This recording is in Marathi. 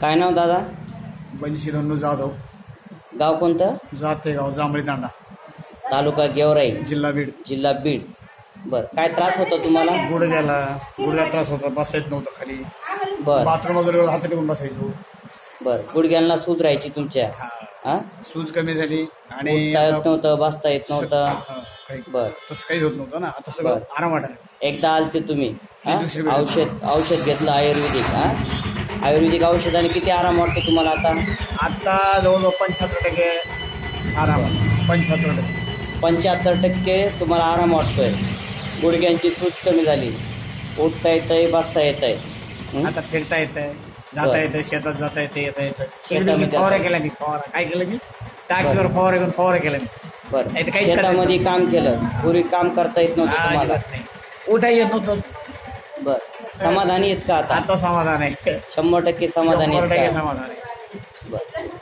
काय नाव दादा? बनशी धन्नू जाधव. गाव कोणतं? जाते गाव जांभळी दांडा. तालुका गेवराई. जिल्हा बीड. जिल्हा बीड. बर काय त्रास होता तुम्हाला? गुडघ्याला गुडघ्या त्रास होता बसा येत नव्हतं खाली. बर. बाथरूम वगैरे हात टेकून बसायचो. बर गुडघ्यांना सूज राहायची तुमच्या. हा. सूज कमी झाली आणि उठता येत आता- नव्हतं बसता येत नव्हतं. हा, काही बर. तसं काहीच होत नव्हतं ना. आता सगळं बर. आराम वाटायला एकदा आलते तुम्ही? ही दुसरी वेळ. औषध औषध घेतलं आयुर्वेदिक हा? आयुर्वेदिक औषधाने किती आराम वाटतो तुम्हाला आता? आता जवळजवळ पंच्याहत्तर टक्के आराम पंच्याहत्तर टक्के. पंच्याहत्तर टक्के तुम्हाला आराम वाटतोय. गुडघ्यांची सूज कमी झाली. उठता येतंय बसता येतंय. हं? आता फिरता येतंय बर. जाता येतंय शेतात जाता येते येता येतं फवारा केला मी फवारा. काय केलं मी? टाकीवर फवारा घेऊन फवारा केला मी. बरं. येत शेतामध्ये काम केलं. पूर्वी काम करता येत नव्हतं हा, तुम्हाला. अजिबात नाही. उठा येत नव्हतं. बर. समाधानी आहेत का आता? समाधान. आहे शंभर टक्के समाधानी शंभर समाधान. आहे बर.